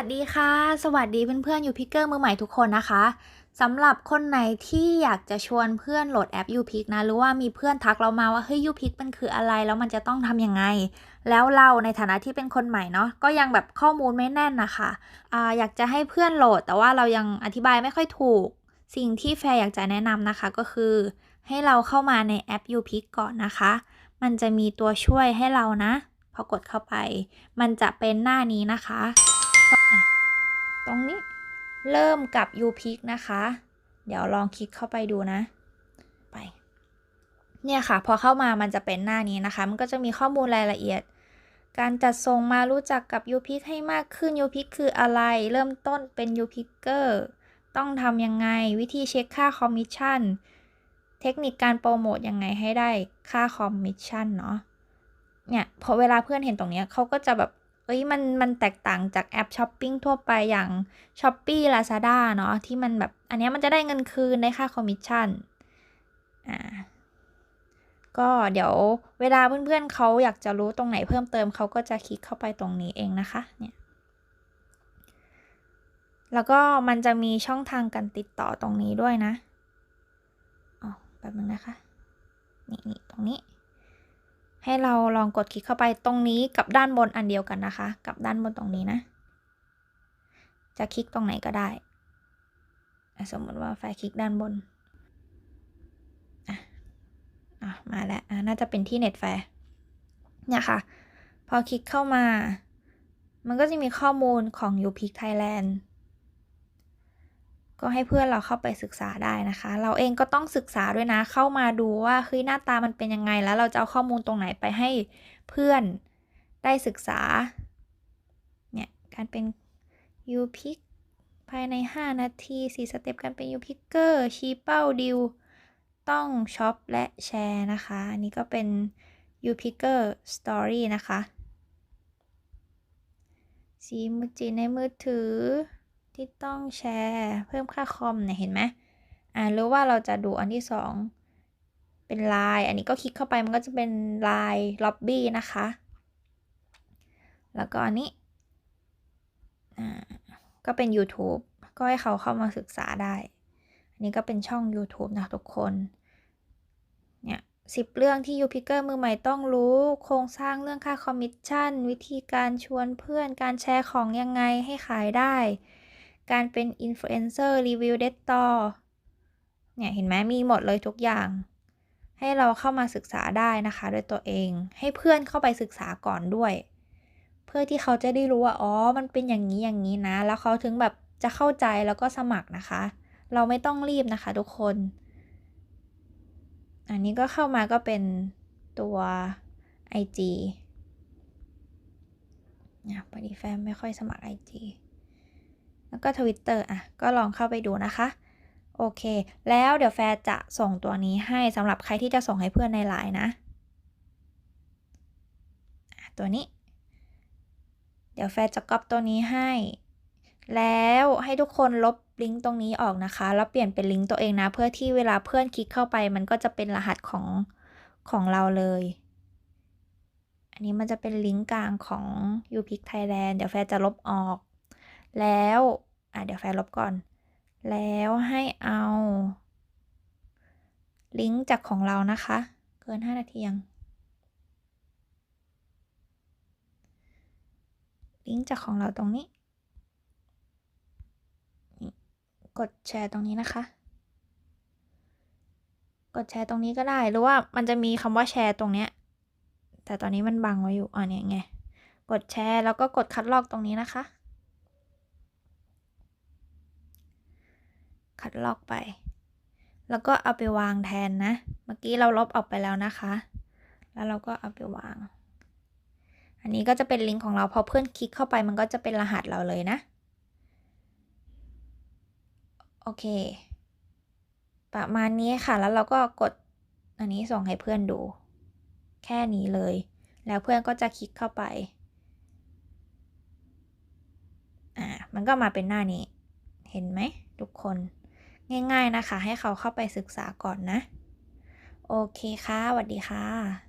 วัสดีค่ะ สวัสดีเพื่อนๆยูพิกเกอร์มือใหม่ทุกคนนะคะสำหรับคนไหนที่อยากจะชวนเพื่อนโหลดแอป u p i c นะหรือว่ามีเพื่อนทักเรามาว่าเฮ้ย u p i c มันคืออะไรแล้วมันจะต้องทำยังไง แล้วเราในฐานะที่เป็นคนใหม่เนาะก็ยังแบบข้อมูลไม่แน่นนะคะอ่าอยากจะให้เพื่อนโหลด แต่ว่าเรายังอธิบายไม่ค่อยถูก สิ่งที่แฟร์อยากจะแนะนำนะคะก็คือ ให้เราเข้ามาในแอป u p i c ก่อนนะคะ มันจะมีตัวช่วยให้เรานะพอกดเข้าไป มันจะเป็นหน้านี้นะคะ ตรงนี้ เริ่มกับ u p i c นะคะ เดี๋ยวลองคลิกเข้าไปดูนะ ไป เนี่ยค่ะ พอเข้ามามันจะเป็นหน้านี้นะคะ มันก็จะมีข้อมูลรายละเอียด การจัดส่งมารู้จักกับ u p i c ให้มากขึ้น u p i c คืออะไร เริ่มต้นเป็น u p i c เกอร์ต้องทำยังไง วิธีเช็คค่าคอมมิชชั่น เทคนิคการโปรโมทยังไงให้ได้ค่าคอมมิชชั่นเนาะเนี่ยพอเวลาเพื่อนเห็นตรงเนี้ยเขาก็จะแบบ เอ้ยมันมันแตกต่างจากแอปช้อปปิ้งทั่วไปอย่าง s h อ p e e Lazada เนาะที่มันแบบอันนี้มันจะได้เงินคืนได้ค่าคอมมิชชั่นอ่าก็เดี๋ยวเวลาเพื่อนๆเขาอยากจะรู้ตรงไหนเพิ่มเติมเขาก็จะคลิกเข้าไปตรงนี้เองนะคะเนี่ยแล้วก็มันจะมีช่องทางการติดต่อตรงนี้ด้วยนะอ๋อแบบนึงนะคะ นี่นี่ตรงนี้ ให้เราลองกดคลิกเข้าไปตรงนี้กับด้านบนอันเดียวกันนะคะ กับด้านบนตรงนี้นะ จะคลิกตรงไหนก็ได้ สมมติว่าแฟคลิกด้านบนอะมาแล้วน่าจะเป็นที่เน็ตแฟร์เนี่ยค่ะ พอคลิกเข้ามา มันก็จะมีข้อมูลของ u p i c Thailand ก็ให้เพื่อนเราเข้าไปศึกษาได้นะคะ เราเองก็ต้องศึกษาด้วยนะ เข้ามาดูว่าเฮ้ยหน้าตามันเป็นยังไง แล้วเราจะเอาข้อมูลตรงไหนไปให้เพื่อนได้ศึกษา เนี่ยการเป็น u p i c ภายใน 5 นาที 4 สเต็ปการเป็น u p i c เกอร์ชี้เป้าดิวต้องช็อปและแชร์นะคะ อันนี้ก็เป็น u p i c เกอร์ Story นะคะ สีมือจีในมือถือ ที่ต้องแชร์เพิ่มค่าคอมเนี่ยเห็นไหมอ่าหรือว่าเราจะดูอันที่สองเป็นไลน์อันนี้ก็คลิกเข้าไปมันก็จะเป็นไลน์ล็อบบี้นะคะ แล้วก็อันนี้อ่าก็เป็น YouTube ก็ให้เขาเข้ามาศึกษาได้ อันนี้ก็เป็นช่อง YouTube นะทุกคนเนี่ยสิบเรื่องที่ยูพิเกอร์มือใหม่ต้องรู้ โครงสร้างเรื่องค่าคอมมิชชั่น วิธีการชวนเพื่อนการแชร์ของยังไงให้ขายได้ การเป็นอินฟลูเอนเซอร์รีวิวเดตตอเนี่ยเห็นไหมมีหมดเลยทุกอย่าง ให้เราเข้ามาศึกษาได้นะคะด้วยตัวเอง ให้เพื่อนเข้าไปศึกษาก่อนด้วย เพื่อที่เขาจะได้รู้ว่าอ๋อมันเป็นอย่างนี้อย่างนี้นะ แล้วเขาถึงแบบจะเข้าใจแล้วก็สมัครนะคะ เราไม่ต้องรีบนะคะทุกคน อันนี้ก็เข้ามาก็เป็นตัว IG เนี่ยปฏิแฟมไม่ค่อยสมัคร IG แล้วก็ Twitter อะก็ลองเข้าไปดูนะคะ โอเค แล้วเดี๋ยวแฟร์จะส่งตัวนี้ให้สำหรับใครที่จะส่งให้เพื่อนในไลน์นะ ตัวนี้ เดี๋ยวแฟร์จะก๊อปตัวนี้ให้ แล้วให้ทุกคนลบลิงก์ตรงนี้ออกนะคะ แล้วเปลี่ยนเป็นลิงก์ตัวเองนะ เพื่อที่เวลาเพื่อนคลิกเข้าไป มันก็จะเป็นรหัสของของเราเลย อันนี้มันจะเป็นลิงก์กลางของ u p i c Thailand เดี๋ยวแฟร์จะลบออก แล้ว อะเดี๋ยวแฟร์ลบก่อน แล้วให้เอา ลิงก์จากของเรานะคะ เกิน 5 นาทียัง ลิงก์จากของเราตรงนี้ กดแชร์ตรงนี้นะคะ กดแชร์ตรงนี้ก็ได้ หรือว่ามันจะมีคำว่าแชร์ตรงเนี้ย แต่ตอนนี้มันบังไว้อยู่ อ่าเนี่ยไง กดแชร์แล้วก็กดคัดลอกตรงนี้นะคะ คัดลอกไป แล้วก็เอาไปวางแทนนะ เมื่อกี้เราลบออกไปแล้วนะคะ แล้วเราก็เอาไปวาง อันนี้ก็จะเป็นลิงก์ของเราพอเพื่อนคลิกเข้าไปมันก็จะเป็นรหัสเราเลยนะ โอเค ประมาณนี้ค่ะ แล้วเราก็กดอันนี้ส่งให้เพื่อนดู แค่นี้เลย แล้วเพื่อนก็จะคลิกเข้าไป อ่า มันก็มาเป็นหน้านี้ เห็นไหมทุกคน ง่าย ๆนะคะ ให้เขาเข้าไปศึกษาก่อนนะ โอเคค่ะสวัสดีค่ะ